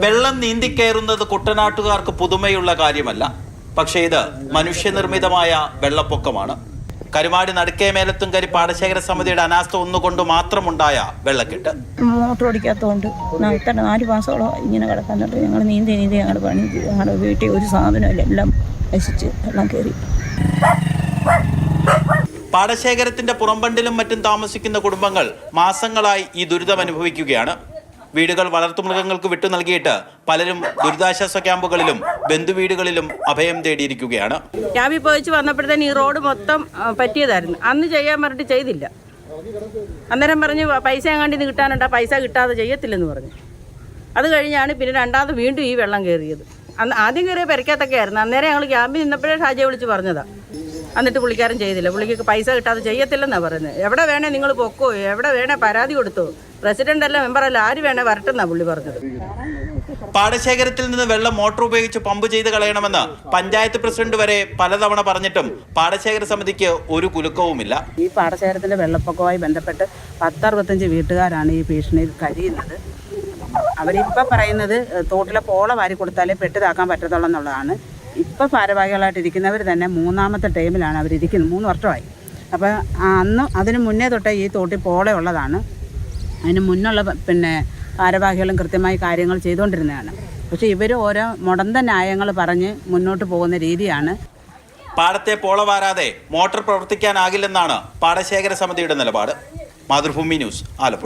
വെള്ളം നീന്തി കയറുന്നത് കുട്ടനാട്ടുകാർക്ക് പുതുമയുള്ള കാര്യമല്ല. പക്ഷേ ഇത് മനുഷ്യനിർമ്മിതമായ വെള്ളപ്പൊക്കമാണ്. കരുമാടി നടുക്കേ മേലത്തുംകരി പാടശേഖര സമിതിയുടെ അനാസ്ഥ ഒന്നുകൊണ്ട് മാത്രമുണ്ടായ വെള്ളക്കെട്ട്. മോട്ടർ ഓടിക്കാത്തതുകൊണ്ട് ഇത്ര നാല് മാസത്തോളം ഇങ്ങനെ കിടക്കാന്നിട്ട് ഞങ്ങൾ നീന്തി നീന്തി ഞങ്ങൾ പണി ഞങ്ങളുടെ വീട്ടിൽ ഒരു സാധനമില്ല എല്ലാം നശിച്ച് വെള്ളം കയറി പാടശേഖരത്തിന്റെ പുറംബണ്ടിലും മറ്റും താമസിക്കുന്ന കുടുംബങ്ങൾ മാസങ്ങളായി ഈ ദുരിതം അനുഭവിക്കുകയാണ് വീടുകൾ വളർത്തുമൃഗങ്ങൾക്ക് വിട്ടു നൽകിയിട്ട് പലരും ദുരിതാശ്വാസ ക്യാമ്പുകളിലും ബന്ധുവീടുകളിലും അഭയം തേടിയിരിക്കുകയാണ്. ക്യാബിൽ പോയിച്ച് വന്നപ്പോഴത്തേന് ഈ റോഡ് മൊത്തം പറ്റിയതായിരുന്നു. അന്ന് ചെയ്യാൻ പറഞ്ഞിട്ട് ചെയ്തില്ല. അന്നേരം പറഞ്ഞു പൈസ എങ്ങാണ്ട് ഇത് കിട്ടാനുണ്ട് പൈസ കിട്ടാതെ ചെയ്യത്തില്ലെന്ന് പറഞ്ഞു. അത് കഴിഞ്ഞാണ് പിന്നെ രണ്ടാമത് വീണ്ടും ഈ വെള്ളം കയറിയത്. അന്ന് ആദ്യം കയറിയ പെരക്കകത്തൊക്കെ ആയിരുന്നു. അന്നേരം ഞങ്ങൾ ക്യാമ്പിൽ നിന്നപ്പോഴേ ഷാജയെ വിളിച്ച് പറഞ്ഞതാ. എന്നിട്ട് പുള്ളിക്കാരൻ ചെയ്തില്ല. പുള്ളിക്ക് പൈസ കിട്ടാതെ ചെയ്യത്തില്ലെന്നാണ് പറയുന്നത്. എവിടെ വേണേ നിങ്ങൾ പൊക്കോ എവിടെ വേണേ പരാതി കൊടുത്തോ. പ്രസിഡന്റ് അല്ല മെമ്പർ അല്ല ആര് വേണേ വരട്ടെന്നാണ് പുള്ളി പറഞ്ഞത്. പാടശേഖരത്തിൽ നിന്ന് വെള്ളം മോട്ടോർ ഉപയോഗിച്ച് പമ്പ് ചെയ്ത് കളയണമെന്ന് പഞ്ചായത്ത് പ്രസിഡന്റ് വരെ പലതവണ പറഞ്ഞിട്ടും പാടശേഖര സമിതിക്ക് ഒരു കുലുക്കവുമില്ല. ഈ പാടശേഖരത്തിന്റെ വെള്ളപ്പൊക്കവുമായി ബന്ധപ്പെട്ട് പത്തറുപത്തഞ്ച് വീട്ടുകാരാണ് ഈ ഭീഷണിയിൽ കഴിയുന്നത് അവരിപ്പോൾ പറയുന്നത് തോട്ടിലെ പോള വാരി കൊടുത്താലേ പെട്ടിതാക്കാൻ പറ്റത്തുള്ളൂ എന്നുള്ളതാണ്. ഇപ്പോൾ ഭാരവാഹികളായിട്ടിരിക്കുന്നവർ തന്നെ മൂന്നാമത്തെ ടൈമിലാണ് അവരിരിക്കുന്നത്. മൂന്ന് വർഷമായി. അപ്പോൾ അന്ന് അതിന് മുന്നേ തൊട്ടേ ഈ തോട്ടിൽ പോള ഉള്ളതാണ്. അതിന് മുന്നുള്ള പിന്നെ ഭാരവാഹികളും കൃത്യമായി കാര്യങ്ങൾ ചെയ്തുകൊണ്ടിരുന്നതാണ്. പക്ഷേ ഇവർ ഓരോ മുടന്ത ന്യായങ്ങൾ പറഞ്ഞ് മുന്നോട്ട് പോകുന്ന രീതിയാണ്. പാടത്തെ പോള വാരാതെ മോട്ടോർ പ്രവർത്തിക്കാനാകില്ലെന്നാണ് പാടശേഖര സമിതിയുടെ നിലപാട്. മാതൃഭൂമി ന്യൂസ് ആലപ്പുഴ.